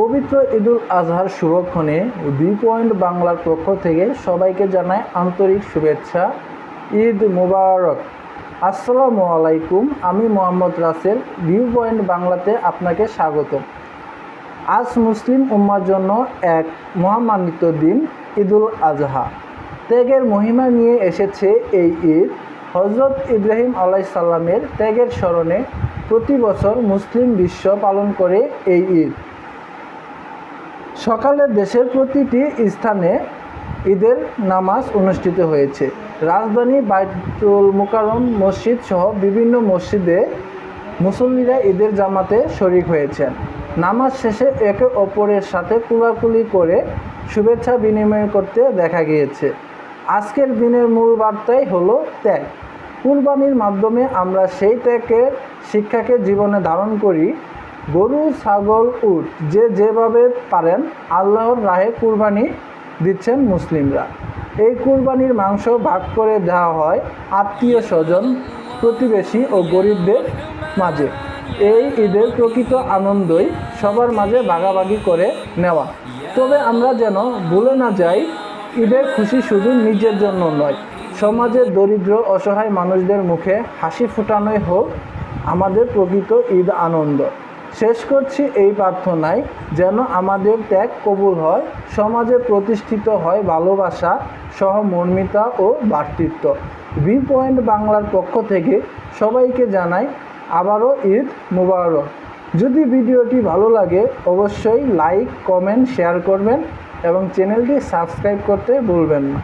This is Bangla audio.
পবিত্র ঈদুল আজহার শুভক্ষণে দুই পয়েন্ট বাংলার পক্ষ থেকে সবাইকে জানায় আন্তরিক শুভেচ্ছা। ঈদ মুবারক। আসসালামু আলাইকুম, আমি মোহাম্মদ রাসেল ভিউ পয়েন্ট বাংলাতে আপনাকে স্বাগত আজ মুসলিম উম্মার জন্য এক মহামান্বিত দিন, ঈদুল আজহা। ত্যাগের মহিমা নিয়ে এসেছে এই ঈদ। হজরত ইব্রাহিম আলাইসাল্লামের ত্যাগের স্মরণে প্রতি বছর মুসলিম বিশ্ব পালন করে এই ঈদ। সকালে দেশের প্রতিটি স্থানে ঈদের নামাজ অনুষ্ঠিত হয়েছে। রাজধানী বাইতুল মুকাররম মসজিদ সহ বিভিন্ন মসজিদে মুসল্লিরা ঈদের জামাতে শরিক হয়েছেন। নামাজ শেষে একে অপরের সাথে কুলাকুলি করে শুভেচ্ছা বিনিময় করতে দেখা গিয়েছে। আজকের দিনের মূল বার্তাই হলো ত্যাগ। কুরবানির মাধ্যমে আমরা সেই ত্যাগের শিক্ষাকে জীবনে ধারণ করি গরু, ছাগল, উট, যে যেভাবে পারেন আল্লাহর রাহে কুরবানি দিচ্ছেন মুসলিমরা। এই কুরবানির মাংস ভাগ করে দেওয়া হয় আত্মীয় স্বজন, প্রতিবেশী ও গরিবদের মাঝে। এই ঈদের প্রকৃত আনন্দই সবার মাঝে ভাগাভাগি করে নেওয়া। তবে আমরা যেন ভুলে না যাই, ঈদের খুশি শুধু নিজের জন্য নয়, সমাজের দরিদ্র, অসহায় মানুষদের মুখে হাসি ফোটানোই হোক আমাদের প্রকৃত ঈদ আনন্দ। শেষ করছি এই প্রার্থনায়, যেন আমাদের ত্যাগ কবুল হয়, সমাজে প্রতিষ্ঠিত হয় ভালোবাসা, সহমর্মিতা ও ভ্রাতৃত্ব ভি পয়েন্ট বাংলার পক্ষ থেকে সবাইকে জানাই আবারও ঈদ মুবারক। যদি ভিডিওটি ভালো লাগে, অবশ্যই লাইক, কমেন্ট, শেয়ার করবেন এবং চ্যানেলটি সাবস্ক্রাইব করতে ভুলবেন না।